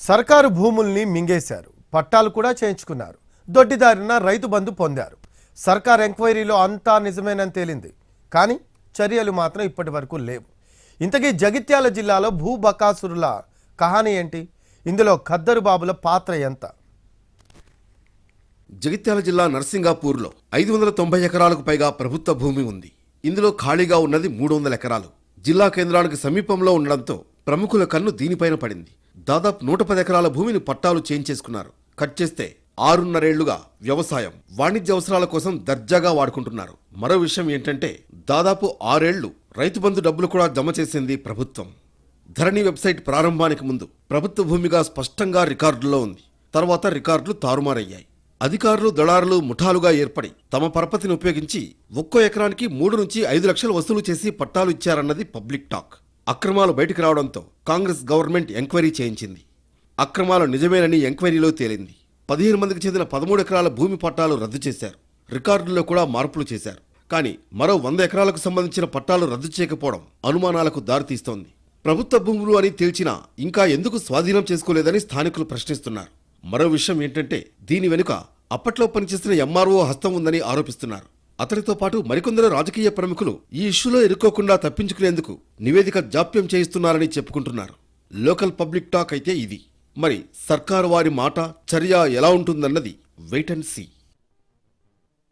సర్కారు భూముల్ని మింగేశారు. పట్టాలు కూడా చేయించుకున్నారు. దొడ్డిదారిన రైతు బంధు పొందారు. సర్కార్ ఎంక్వైరీలో అంతా నిజమేనని తేలింది. కానీ చర్యలు మాత్రం ఇప్పటి వరకు లేవు. ఇంతకీ జగిత్యాల జిల్లాలో భూ బకాసురుల కహాని ఏంటి? ఇందులో ఖద్దరు బాబుల పాత్ర ఎంత? జగిత్యాల జిల్లా నర్సింగాపూర్లో ఐదు వందల తొంభై ఎకరాలకు పైగా ప్రభుత్వ భూమి ఉంది. ఇందులో ఖాళీగా ఉన్నది మూడు వందల ఎకరాలు. జిల్లా కేంద్రానికి సమీపంలో ఉండడంతో ప్రముఖుల కన్ను దీనిపైన పడింది. దాదాపు నూట పది ఎకరాల భూమిని పట్టాలు చేయించేసుకున్నారు. కట్ చేస్తే ఆరున్నరేళ్ళుగా వ్యవసాయం వాణిజ్య అవసరాల కోసం దర్జాగా వాడుకుంటున్నారు. మరో విషయం ఏంటంటే దాదాపు ఆరేళ్ళు రైతు బంధు డబ్బులు కూడా జమ చేసింది ప్రభుత్వం. ధరణి వెబ్సైట్ ప్రారంభానికి ముందు ప్రభుత్వ భూమిగా స్పష్టంగా రికార్డుల్లో ఉంది. తర్వాత రికార్డులు తారుమారయ్యాయి. అధికారులు దళారులు ముఠాలుగా ఏర్పడి తమ పరపతిని ఉపయోగించి ఒక్కో ఎకరానికి మూడు నుంచి ఐదు లక్షలు వసూలు చేసి పట్టాలు ఇచ్చారన్నది పబ్లిక్ టాక్. అక్రమాలు బయటకు రావడంతో కాంగ్రెస్ గవర్నమెంట్ ఎంక్వైరీ చేయించింది. అక్రమాలు నిజమేనని ఎంక్వైరీలో తేలింది. పదిహేను మందికి చెందిన పదమూడు ఎకరాల భూమి పట్టాలు రద్దు చేశారు. రికార్డుల్లో కూడా మార్పులు చేశారు. కానీ మరో వంద ఎకరాలకు సంబంధించిన పట్టాలు రద్దు చేయకపోవడం అనుమానాలకు దారితీస్తోంది. ప్రభుత్వ భూములు అని తేల్చినా ఇంకా ఎందుకు స్వాధీనం చేసుకోలేదని స్థానికులు ప్రశ్నిస్తున్నారు. మరో విషయం ఏంటంటే దీని వెనుక అప్పట్లో పనిచేసిన ఎంఆర్ఓ హస్తం ఉందని ఆరోపిస్తున్నారు. అతడితో పాటు మరికొందరు రాజకీయ ప్రముఖులు ఈ ఇష్యూలో ఇరుక్కోకుండా తప్పించుకునేందుకు నివేదిక జాప్యం చేయిస్తున్నారని చెప్పుకుంటున్నారు. లోకల్ పబ్లిక్ టాక్ అయితే ఇది. మరి సర్కారు వారి మాట చర్య ఎలా ఉంటుందన్నది వెయిట్ అండ్ సీ.